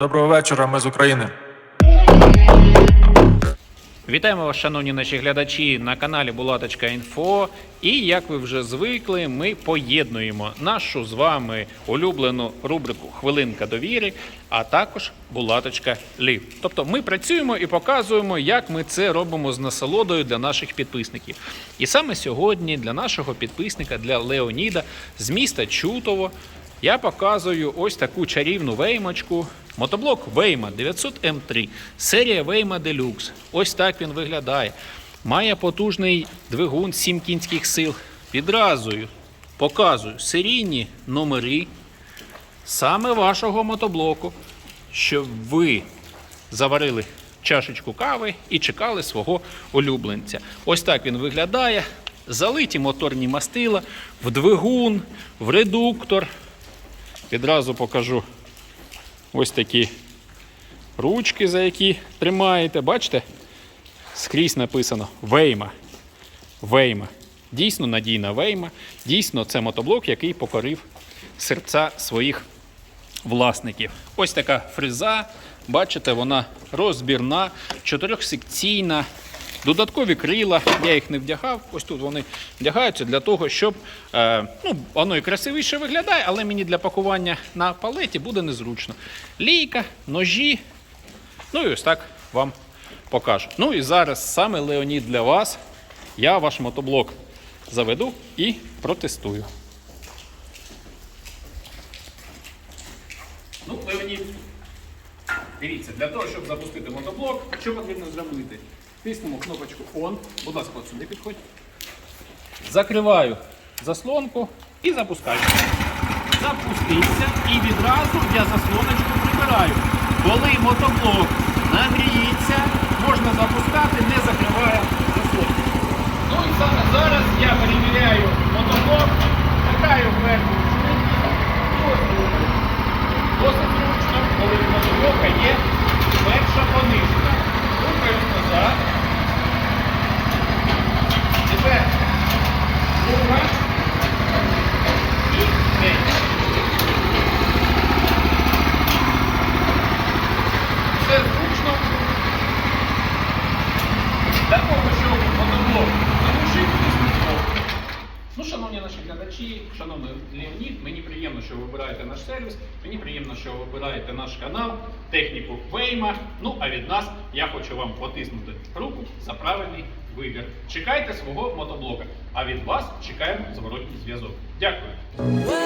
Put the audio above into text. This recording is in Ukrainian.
Доброго вечора, ми з України. Вітаємо вас, шановні наші глядачі, на каналі Булаточка Інфо. І як ви вже звикли, ми поєднуємо нашу з вами улюблену рубрику Хвилинка довіри, а також Булаточка Лів. Тобто ми працюємо і показуємо, як ми це робимо з насолодою для наших підписників. І саме сьогодні для нашого підписника, для Леоніда з міста Чутово, я показую ось таку чарівну веймочку. Мотоблок Вейма 900 М3, серія Вейма Deluxe. Ось так він виглядає. Має потужний двигун 7 кінських сил. Відразу показую серійні номери саме вашого мотоблоку, щоб ви заварили чашечку кави і чекали свого улюбленця. Ось так він виглядає. Залиті моторні мастила в двигун, в редуктор. Відразу покажу ось такі ручки, за які тримаєте. Бачите? Скрізь написано Вейма. Вейма. Дійсно надійна вейма. Дійсно, це мотоблок, який покорив серця своїх власників. Ось така фреза. Бачите, вона розбірна, чотирьохсекційна. Додаткові крила, я їх не вдягав. Ось тут вони вдягаються для того, щоб е, ну, воно і красивіше виглядає, але мені для пакування на палеті буде незручно. Лійка, ножі. Ну і ось так вам покажу. Ну і зараз саме Леонід для вас. Я ваш мотоблок заведу і протестую. Ну, Леонід, дивіться, для того, щоб запустити мотоблок, що потрібно зробити? Тиснемо кнопочку ON. Будь ласка, от сюди підходь. Закриваю заслонку і запускаю. Запустився і відразу я заслоночку прибираю. Коли мотоблок нагріється, можна запускати, не закриває заслонку. Ну і саме зараз я перевіряю мотоблок, вмикаю вверху швидкість і ось рухаю. Досить зручно, коли в мотоблока є перша понижена. Рухаюсь назад. Тепер друга. І третя. Все зручно. Для того, щоб мотоблок залишити дискусію. Ну, шановні наші глядачі, шановний Леонід, мені приємно, що ви обираєте наш сервіс, мені приємно, що ви вибираєте наш канал, техніку Вейма. Ну а від нас я хочу вам потиснути руку за правильний вибір. Чекайте свого мотоблока, а від вас чекаємо зворотній зв'язок. Дякую.